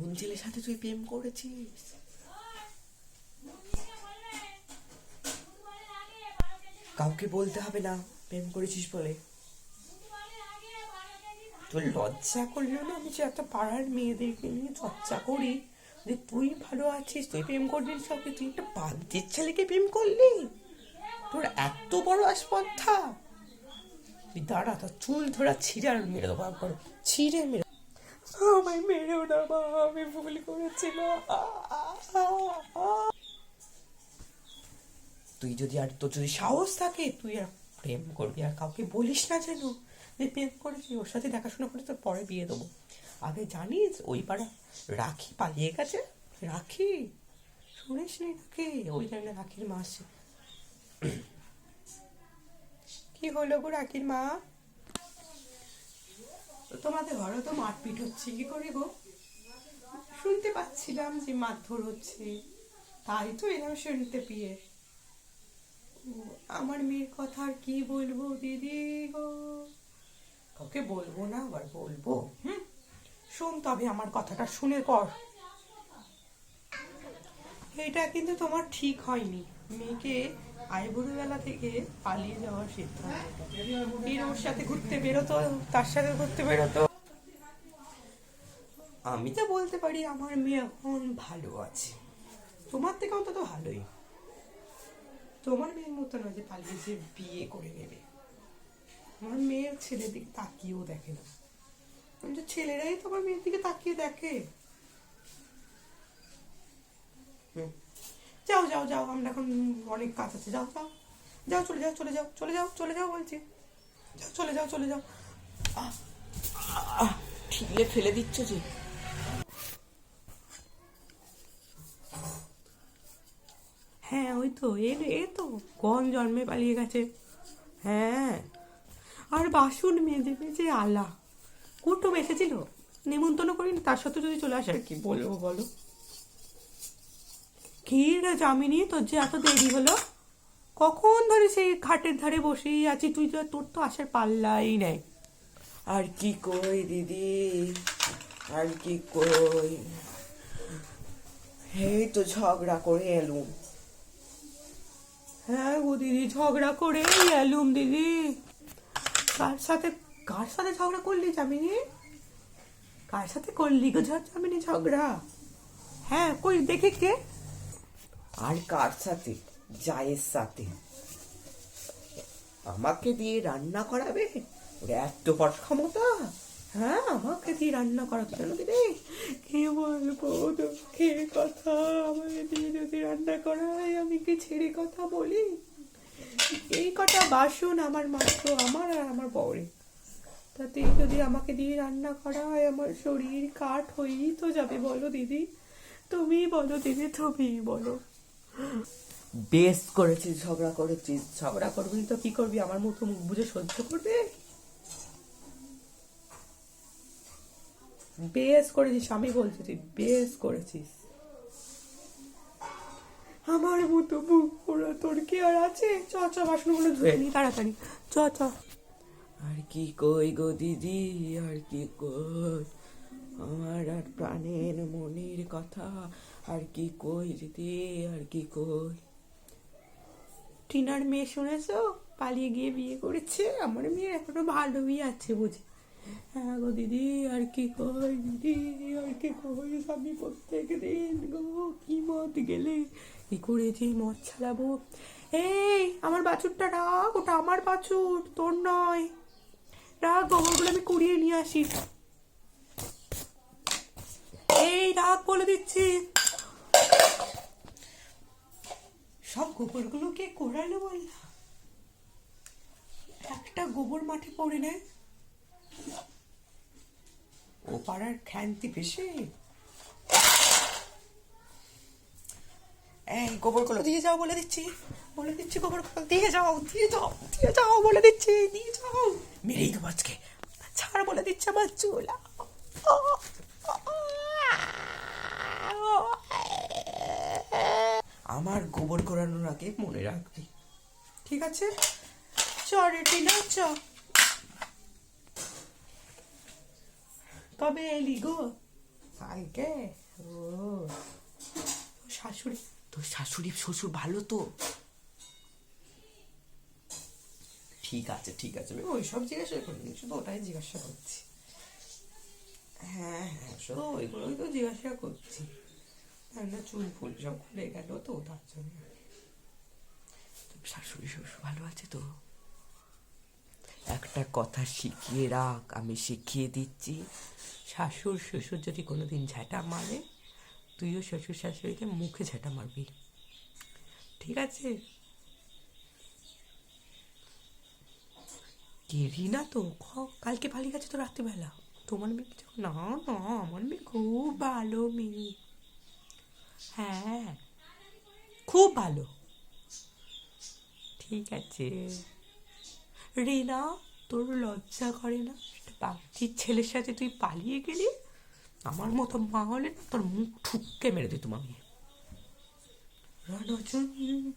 কোন ছেলের সাথে তুই প্রেম করেছিস? কাউকে বলতে হবে না, প্রেম করেছিস বলে। তোর লজ্জা করল না আমি যে একটা পাড়ার মেয়েদেরকে নিয়ে চর্চা করি? যে তুই ভালো আছিস, তুই প্রেম করবি সবকে তুই একটা বাদ্যের ছেলেকে প্রেম করলি? তোর এত বড় আসপর্ধা তুই দাঁড়া, তোর চুল ধরা ছিঁড়ে আর মেরে দেবো ছিঁড়ে মেরে আমায় মেরেও না, মা, আমি ভুল করেছি, মা। তুই যদি আর তোর যদি সাহস থাকে, তুই আর প্রেম করবি, আর কাউকে বলিস না যেন, যে প্রেম করেছি, ওর সাথে দেখাশোনা করে তোর পরে বিয়ে দেবো। আগে জানিস ওই পাড়া রাখি পালিয়ে গেছে, রাখি। শুনিস নি নাকি? ওই জায়গায় রাখির মা আসছে কি হলো গো রাখির মা? তোমাদের ঘরে তো মারপিট হচ্ছে, কি করে গো? শুনতে পাচ্ছিলাম যে মারধর হচ্ছে। তাই তো এলাম শুনতে পেয়ে। আমার মেয়ের কথা আর কি বলব, দিদি গো? কাউকে বলব না, আবার বলব? হুম? শোন তবে আমার কথাটা শুনে কর। এটা কিন্তু তোমার ঠিক হয়নি। মেয়েকে আইবুড়োবেলা থেকে পালিয়ে যাওয়ার সিদ্ধান্ত। এর ওর সাথে ঘুরতে বেরোতো, তার সাথে ঘুরতে বেরোতো। আমি তো বলতে পারি আমার মেয়ে এখন ভালো আছে। তোমার থেকে অন্তত ভালোই। তোমার মেয়ের মতো না যে পালিয়ে যে বিয়ে করে নেবে। আমার মেয়ের ছেলের দিকে তাকিয়েও দেখে না। কিন্তু ছেলেরাই তো আমার মেয়ের দিকে তাকিয়ে দেখে। হুম। যাও যাও যাও, আমরা এখন অনেক কাজ আছে, যাও যাও। যাও, চলে যাও চলে যাও চলে যাও চলে যাও বলছি। যাও, চলে যাও চলে যাও। ঠিকলে ফেলে দিচ্ছ যে। হ্যাঁ ওই তো, এ এ তো কম জন্মে পালিয়ে গেছে। হ্যাঁ। আর বাসন দেবে যে আলা। কুটুম এসেছিল। নেমন্তন্ন করিনি, তার সাথে যদি চলে আসে আর কি বলব বলো? রে জামিনী তোর যে এত দেরি হলো। কখন ধরে সেই খাটের ধারে বসেই আছি? তুই তো, তোর তো আসার পাল্লাই নেই। আর কি কই দিদি? আর কি কই? এই তো ঝগড়া করে এলুম। হ্যাঁ গো দিদি, ঝগড়া করে এলুম দিদি। কার সাথে কার সাথে ঝগড়া করলি জামিনী কার সাথে করলি গো জামিনী ঝগড়া? হ্যাঁ কই দেখে কে? আর কার সাথে? জায়ের সাথে। আমাকে দিয়ে রান্না করাবে? ওর, এত বড় ক্ষমতা! হ্যাঁ আমাকে দিয়ে রান্না করাবে, কেন দিদি কে বলব? দুঃখের কথা। আমাকে দিয়ে যদি রান্না করায়, আমি কি ছেড়ে কথা বলি? এই কটা বাসন আমার মাত্র, আমার আর আমার বউরে তাতে যদি আমাকে দিয়ে রান্না করা হয় আমার শরীর কাঠ হয়েই তো যাবে, বলো দিদি। তুমি বলো দিদি, তুমি বলো। বেশ করেছিস, ঝগড়া করেছিস। ঝগড়া করবি তো কি করবি? আমার মতো মুখ বুঝে সহ্য করবে? বেশ করেছিস, আমি বলছি তুই, বেশ করেছিস। আমার মতো মুখ তোর কি আর আছে? চ চ, বাসনগুলো ধুয়ে নি, তাড়াতাড়ি। চ চ। আর কি কই গো দিদি, আর কি কই? আমার আর প্রাণের মনের কথা আর কি কই দিদি আর কি কই? টিনার মেয়ে শুনেছো? পালিয়ে গিয়ে বিয়ে করেছে? আমার মেয়ে এখনও ভালোই আছে বুঝি। হ্যাঁ গো দিদি, আর কি কই দিদি, আর কি কই? আমি প্রত্যেক দিন গো, কি মত গেলে? কি করে যে মদ ছাড়াবো? এই, আমার বাছুরটা রাখ ওটা আমার বাছুর, তোর নয়। রাখ গোবরগুলো আমি কুড়িয়ে নিয়ে আসি। রাখ বলে দিচ্ছি। সব গোবরগুলো কে কোড়ালো বললা একটা গোবর মাঠে পড়ে নেয়। ও পাড়ার খ্যান্তি বেশি এই গোবরগুলো দিয়ে যাও বলে দিচ্ছি। বলে দিচ্ছি গোবরগুলো, দিয়ে যাও দিয়ে যাও দিয়ে যাও বলে দিচ্ছি, দিয়ে যাও। মেরেই দেবো আজকে। ছাড় বলে দিচ্ছে আমার চুল। আমার গোবর করানোর আগে মনে রাখবি। ঠিক আছে? চ রেটি না? চ। কবে এলি গো? কালকে? ও। শাশুড়ি, তোর শাশুড়ি, শ্বশুর ভালো তো। ঠিক আছে ঠিক আছে। আমি ওইসব জিজ্ঞাসা করিনি, শুধু ওটাই জিজ্ঞাসা করছি। হ্যাঁ হ্যাঁ শুধু ওইগুলোই তো জিজ্ঞাসা করছি। না চুল ফুল সব খুলে গেল তো তার জন্য শাশুড়ি শ্বশুর ভালো আছে তো একটা কথা শিখিয়ে রাখ আমি শিখিয়ে দিচ্ছি শাশুর শ্বশুর যদি কোনোদিন ঝাঁটা মারে তুইও শ্বশুর শাশুড়িকে মুখে ঝাঁটা মারবি ঠিক আছে কেরি না তো কালকে পালিয়ে গেছে তো রাত্রিবেলা তোমার মেয়ে না না আমার মেয়ে খুব ভালো মেয়ে হ্যাঁ খুব ভালো। ঠিক আছে। রিনা, তোর লজ্জা করে না? একটা ছেলের সাথে তুই পালিয়ে গেলি? আমার মতো মা হলে না তোর মুখ ঠুককে মেরে দিত আমি রানাচন